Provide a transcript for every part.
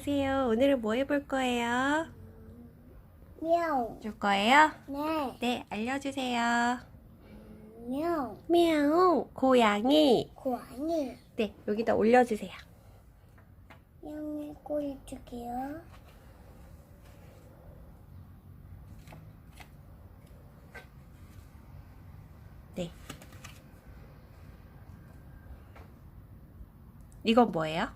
안녕하세요. 오늘은 뭐 해볼 거예요? 명, 줄 거예요? 네, 네, 알려주세요. 명, 미야오, 고양이. 고양이, 네, 여기다 올려주세요. 명을 꼬리 줄게요. 네. 이건 뭐예요?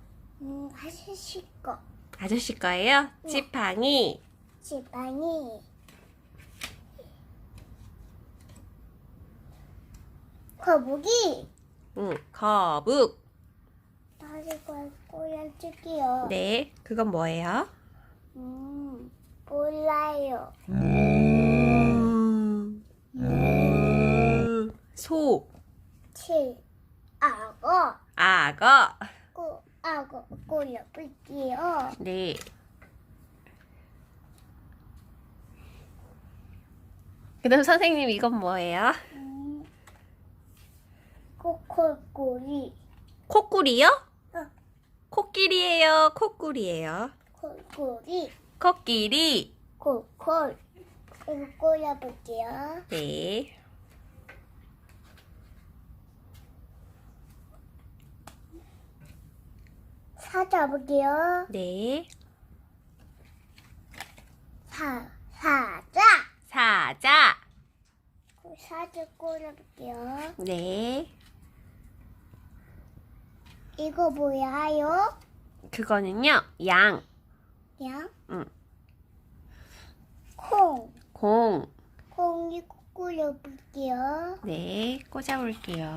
음, 아저씨 거, 아저씨 거예요? 지팡이. 지팡이, 거북이, 응, 거북. 다시 걸 꼬리줄게요. 네, 그건 뭐예요? 음, 몰라요. 음. 소, 칠, 악어, 악어. 꼬, 악어 꼬려볼게요. 네. 그 다음 선생님 이건 뭐예요? 음, 코코꼬리, 코끼리요? 어. 코끼리예요. 코끼리예요. 코꼬리, 코끼리. 코콜. 이거 꼬려볼게요. 네. 찾아볼게요. 네. 사, 사자. 사자. 사자 꼬려볼게요. 네. 이거 뭐야요? 그거는요. 양. 양? 응. 콩. 공. 콩이 꼬려볼게요. 네. 꽂아볼게요.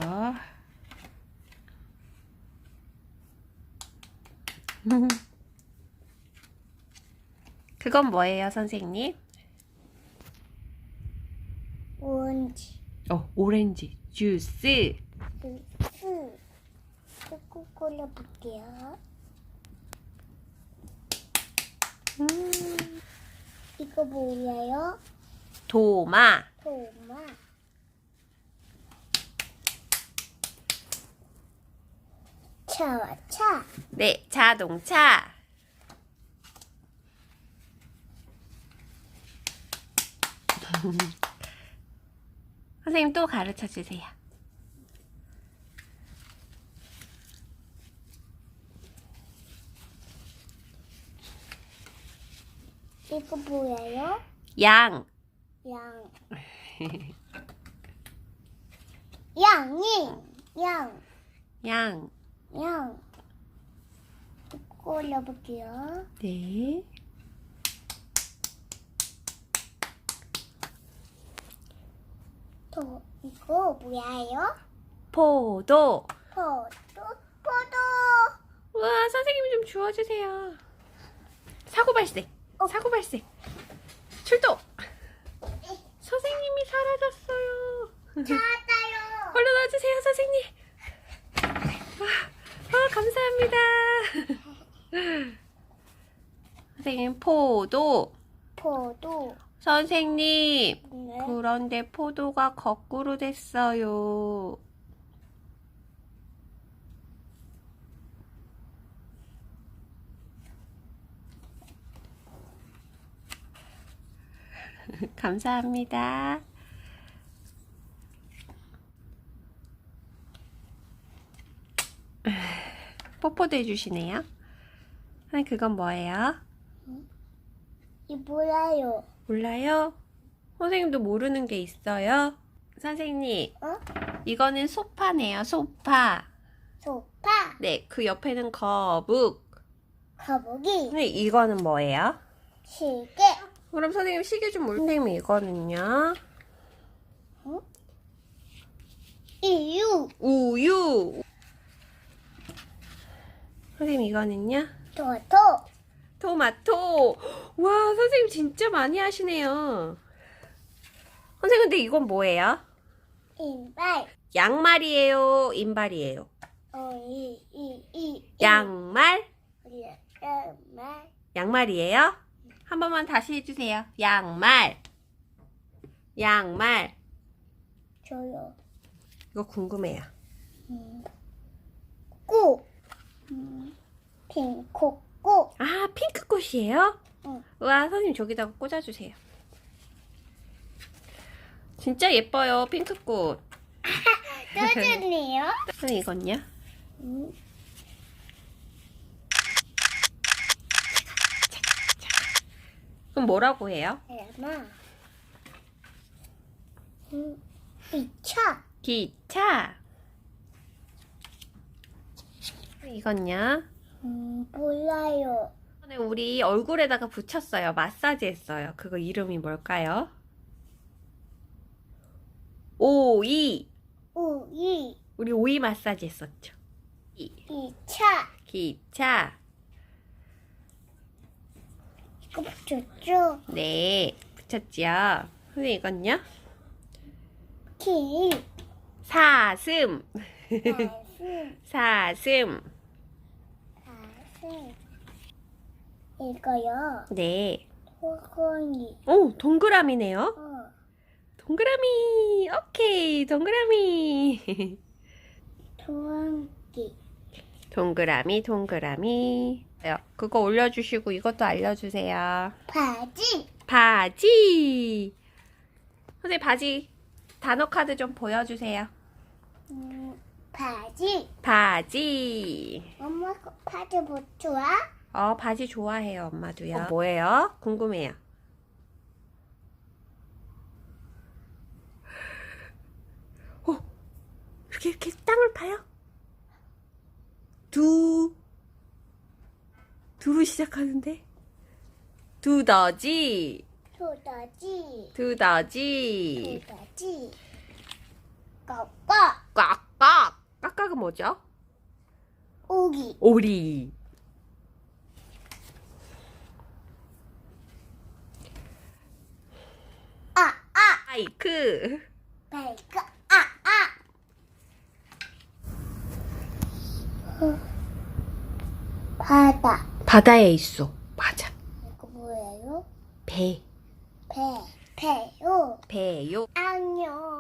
그건 뭐예요, 선생님? 오렌지. 어, 오렌지 주스. 주스. 꾹꾹 꼬려볼게요. 음. 이거 뭐예요? 도마. 도마. 차, 차. 네, 자동차. 선생님 또 가르쳐 주세요. 이거 뭐예요? 양. 양. 양이. 양. 양. 양. 꼬려볼게요. 네. 또 이거 뭐예요? 포도. 포도. 포도. 우와, 선생님 좀 주워주세요. 사고 발생. 어. 사고 발생. 출동. 선생님이 사라졌어요. 찾아요. 얼른 와주세요, 선생님. 와, 아, 감사합니다. 선생님, 포도. 포도. 선생님, 네. 그런데 포도가 거꾸로 됐어요. 감사합니다. 뽀뽀도 해주시네요. 선생님, 그건 뭐예요? 이 뭐예요? 몰라요? 선생님도 모르는 게 있어요? 선생님, 어? 이거는 소파네요, 소파. 소파. 네, 그 옆에는 거북. 거북이. 네, 이거는 뭐예요? 시계. 그럼 선생님 시계 좀 물. 선생님 이거는요? 이유. 우유. 선생님 이거는요? 토토. 토마토. 와, 선생님 진짜 많이 하시네요. 선생님 근데 이건 뭐예요? 인발. 양말이에요, 인발이에요? 어, 이, 이, 이. 양말? 양말. 양말이에요? 한 번만 다시 해주세요. 양말. 양말. 줘요. 이거 궁금해요. 음. 꾸. 음. 핑콕꾸. 꽃. 아, 핑크꽃이에요? 응. 우와, 선생님 저기다가 꽂아주세요. 진짜 예뻐요, 핑크꽃. 떠주네요. 선생님 이건요? 음. 그럼 뭐라고 해요? 엄마. 음. 이차. 기차. 이건요? 음, 몰라요. 이번에 우리 얼굴에다가 붙였어요. 마사지 했어요. 그거 이름이 뭘까요? 오이. 우이. 우리 오이 마사지 했었죠. 이, 이차. 기차. 이거 붙였죠? 네, 붙였지요. 선생님 이건요? 키. 사슴. 가슴. 사슴. 가슴. 이거요. 네. 호건이. 오, 동그라미네요. 어. 동그라미. 오케이, 동그라미. 도안기. 동그라미, 동그라미. 요 그거 올려주시고 이것도 알려주세요. 바지. 바지. 선생님 바지 단어 카드 좀 보여주세요. 음, 바지. 바지. 엄마 거 바지 뭐 좋아? 어, 바지 좋아해요, 엄마도요. 어, 뭐예요? 궁금해요. 어, 이렇게, 이렇게 땅을 파요? 두, 두로 시작하는데? 두더지, 도다지. 두더지, 도다지. 꺾어. 꽉꽉. 꽉꽉은 뭐죠? 오기. 오리. 아, 아. 아이크. 바이크. 아, 아. 어. 바다. 바다에 있어. 맞아. 이거 뭐예요? 배. 배. 배요. 배요. 안녕.